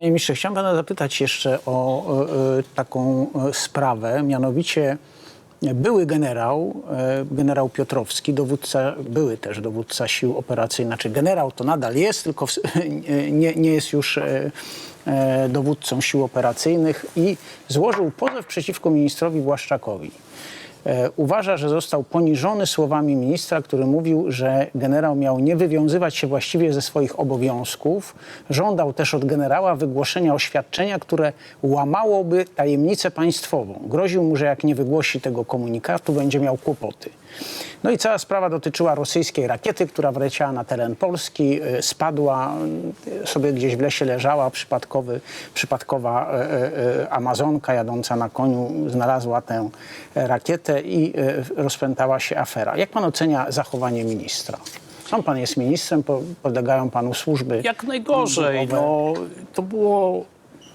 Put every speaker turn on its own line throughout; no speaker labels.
Panie ministrze, chciałem pana zapytać jeszcze o e, e, taką e, sprawę, mianowicie były generał, generał Piotrowski, dowódca, były też dowódca sił operacyjnych, znaczy generał to nadal jest, tylko w, nie, nie jest już dowódcą sił operacyjnych i złożył pozew przeciwko ministrowi Błaszczakowi. E, uważa, że został poniżony słowami ministra, który mówił, że generał miał nie wywiązywać się właściwie ze swoich obowiązków. Żądał też od generała wygłoszenia oświadczenia, które łamałoby tajemnicę państwową. Groził mu, że jak nie wygłosi tego komunikatu, będzie miał kłopoty. No i cała sprawa dotyczyła rosyjskiej rakiety, która wleciała na teren Polski, e, spadła, e, sobie gdzieś w lesie leżała, przypadkowy, przypadkowa e, e, e, Amazonka jadąca na koniu znalazła tę rakietę i e, rozpętała się afera. Jak pan ocenia zachowanie ministra? Sam pan jest ministrem, po- podlegają panu służby.
Jak najgorzej. No, to było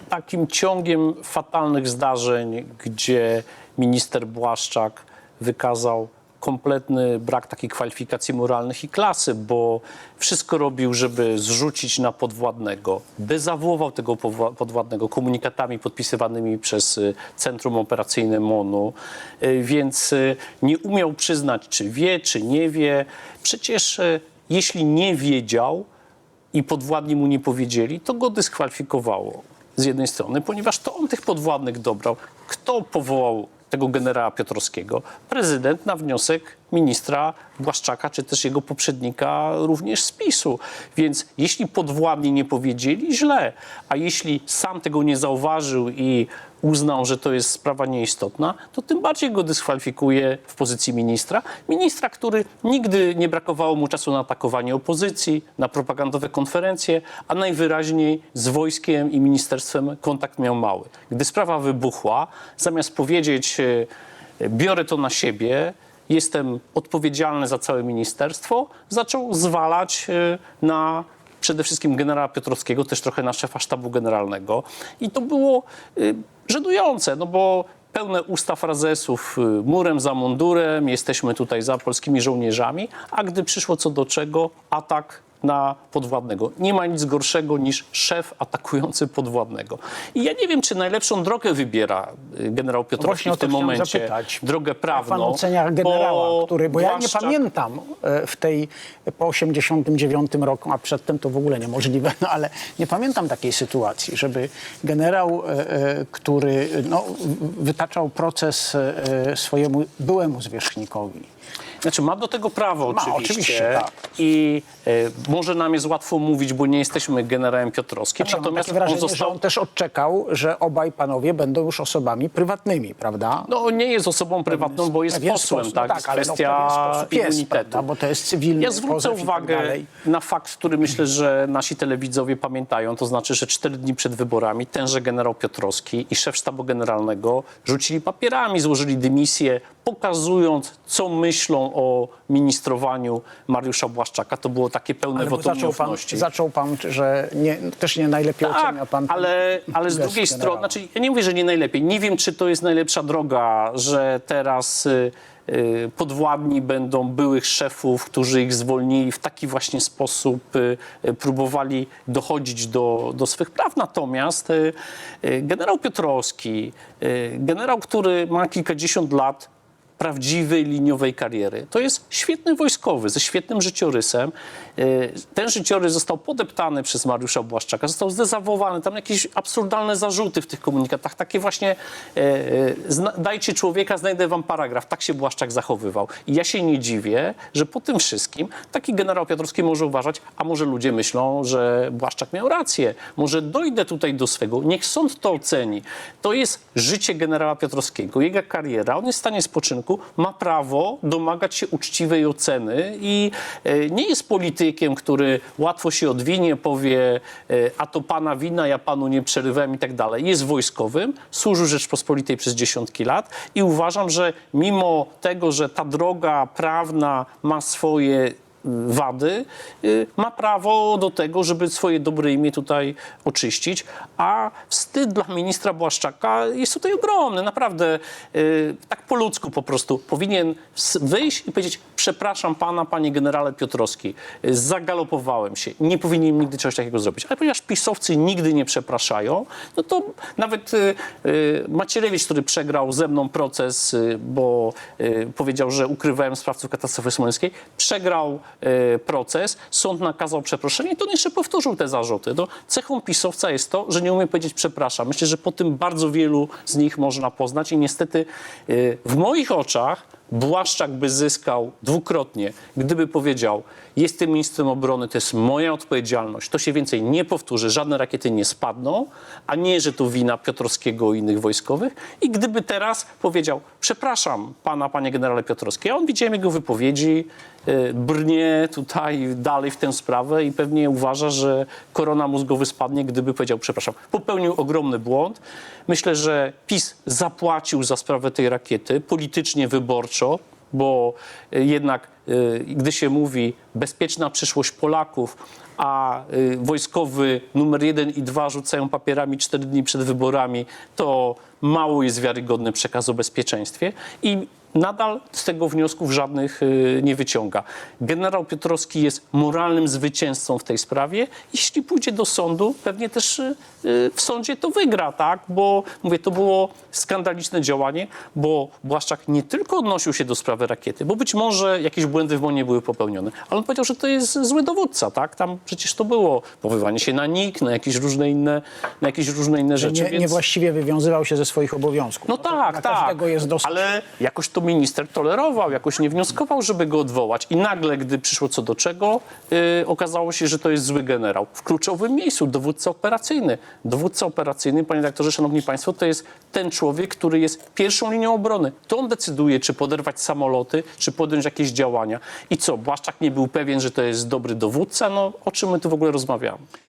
takim ciągiem fatalnych zdarzeń, gdzie minister Błaszczak wykazał kompletny brak takiej kwalifikacji moralnych i klasy, bo wszystko robił, żeby zrzucić na podwładnego. Dezawuował tego podwładnego komunikatami podpisywanymi przez y, Centrum Operacyjne MONU, y, więc y, nie umiał przyznać, czy wie, czy nie wie. Przecież jeśli nie wiedział, i podwładni mu nie powiedzieli, to go dyskwalifikowało z jednej strony, ponieważ to on tych podwładnych dobrał. Kto powołał tego generała Piotrowskiego? Prezydent na wniosek ministra Błaszczaka, czy też jego poprzednika również z PiSu. Więc jeśli podwładni nie powiedzieli, źle. A jeśli sam tego nie zauważył i uznał, że to jest sprawa nieistotna, to tym bardziej go dyskwalifikuje w pozycji ministra. Ministra, który nigdy nie brakowało mu czasu na atakowanie opozycji, na propagandowe konferencje, a najwyraźniej z wojskiem i ministerstwem kontakt miał mały. Gdy sprawa wybuchła, zamiast powiedzieć, e, biorę to na siebie, jestem odpowiedzialny za całe ministerstwo, zaczął zwalać e, na przede wszystkim generała Piotrowskiego, też trochę na szefa sztabu generalnego. I to było y, żenujące, no bo pełne usta frazesów, y, murem za mundurem, jesteśmy tutaj za polskimi żołnierzami, a gdy przyszło co do czego, atak na podwładnego. Nie ma nic gorszego niż szef atakujący podwładnego. I ja nie wiem, czy najlepszą drogę wybiera y, generał Piotrowski
Właśnie o
w tym momencie.
zapytać.
Drogę
Jak pan
prawną.
ocenia generała, który, bo ja nie pamiętam e, w tej po 89 roku, a przedtem to w ogóle niemożliwe, no ale nie pamiętam takiej sytuacji, żeby generał, e, e, który no, wytaczał proces swojemu byłemu zwierzchnikowi.
Znaczy ma do tego prawo
Ma,
oczywiście.
oczywiście, tak.
I e, może nam jest łatwo mówić, bo nie jesteśmy generałem Piotrowskim.
Znaczy,
natomiast
wrażenie,
on
że
został...
on też odczekał, że obaj panowie będą już osobami prywatnymi, prawda?
No nie jest osobą prywatną, bo jest posłem,
sposób,
tak?
no
jest
no,
kwestia
jest,
immunitetu.
prawda? Bo to jest cywilny
Ja zwrócę
tak
uwagę
dalej.
na fakt, który myślę, że nasi telewidzowie pamiętają, to znaczy, że cztery dni przed wyborami tenże generał Piotrowski i szef sztabu generalnego rzucili papierami, złożyli dymisję, pokazując, co myślą o ministrowaniu Mariusza Błaszczaka. To było takie pełne wotum
zaczął pan,
nieufności.
zaczął pan, że nie, też nie najlepiej ocenia
Tak,
pan.
ale, ale z drugiej strony, znaczy ja nie mówię, że nie najlepiej. Nie wiem, czy to jest najlepsza droga, że teraz y, y, podwładni będą byłych szefów, którzy ich zwolnili w taki właśnie sposób, y, y, próbowali dochodzić do, do swych praw. Natomiast y, y, generał Piotrowski, y, generał, który ma kilkadziesiąt lat, prawdziwej liniowej kariery. To jest świetny wojskowy, ze świetnym życiorysem. Yy, Ten życiorys został podeptany przez Mariusza Błaszczaka, został zdezawowany. Tam jakieś absurdalne zarzuty w tych komunikatach. Takie właśnie, yy, zna- dajcie człowieka, znajdę wam paragraf. Tak się Błaszczak zachowywał. I ja się nie dziwię, że po tym wszystkim taki generał Piotrowski może uważać, a może ludzie myślą, że Błaszczak miał rację. Może dojdę tutaj do swego. Niech sąd to oceni. To jest życie generała Piotrowskiego, jego kariera. On jest w stanie spoczynku, ma prawo domagać się uczciwej oceny i e, nie jest politykiem, który łatwo się odwinie, powie, e, a to pana wina, ja panu nie przerywałem i tak dalej. Jest wojskowym, służył Rzeczpospolitej przez dziesiątki lat i uważam, że mimo tego, że ta droga prawna ma swoje wady, y, ma prawo do tego, żeby swoje dobre imię tutaj oczyścić, a wstyd dla ministra Błaszczaka jest tutaj ogromny. Naprawdę y, tak po ludzku po prostu powinien wyjść i powiedzieć przepraszam pana, panie generale Piotrowski, zagalopowałem się, nie powinienem nigdy czegoś takiego zrobić. Ale ponieważ pisowcy nigdy nie przepraszają, no to nawet y, Macierewicz, który przegrał ze mną proces, bo powiedział, że ukrywałem sprawców katastrofy smoleńskiej, przegrał proces, sąd nakazał przeproszenie to on jeszcze powtórzył te zarzuty. No, cechą pisowca jest to, że nie umie powiedzieć przepraszam. Myślę, że po tym bardzo wielu z nich można poznać i niestety y, w moich oczach Błaszczak by zyskał dwukrotnie, gdyby powiedział: Jestem ministrem obrony, to jest moja odpowiedzialność, to się więcej nie powtórzy, żadne rakiety nie spadną, a nie, że to wina Piotrowskiego i innych wojskowych. I gdyby teraz powiedział: Przepraszam pana, panie generale Piotrowski, ja on widziałem jego wypowiedzi, y, brnie tutaj dalej w tę sprawę i pewnie uważa, że korona mózgowy spadnie, gdyby powiedział: Przepraszam. Popełnił ogromny błąd. Myślę, że PiS zapłacił za sprawę tej rakiety politycznie, wyborczo, bo y, jednak y, gdy się mówi bezpieczna przyszłość Polaków, a y, wojskowy numer jeden i dwa rzucają papierami cztery dni przed wyborami, to mało jest wiarygodny przekaz o bezpieczeństwie. I nadal z tego wniosków żadnych y, nie wyciąga. Generał Piotrowski jest moralnym zwycięzcą w tej sprawie. Jeśli pójdzie do sądu, pewnie też y, y, w sądzie to wygra, tak? Bo mówię, to było skandaliczne działanie, bo Błaszczak nie tylko odnosił się do sprawy rakiety, bo być może jakieś błędy w MONie były popełnione, ale on powiedział, że to jest zły dowódca, tak? Tam przecież to było powoływanie się na NIK, na jakieś różne inne, na jakieś różne inne rzeczy.
Nie,
więc...
niewłaściwie wywiązywał się ze swoich obowiązków.
No
to
tak, tak.
każdego jest dosyć
Ale jakoś to minister tolerował, jakoś nie wnioskował, żeby go odwołać. I nagle, gdy przyszło co do czego, yy, okazało się, że to jest zły generał. W kluczowym miejscu, dowódca operacyjny. Dowódca operacyjny, panie redaktorze, szanowni państwo, to jest ten człowiek, który jest pierwszą linią obrony. To on decyduje, czy poderwać samoloty, czy podjąć jakieś działania. I co, Błaszczak nie był pewien, że to jest dobry dowódca? No o czym my tu w ogóle rozmawiamy?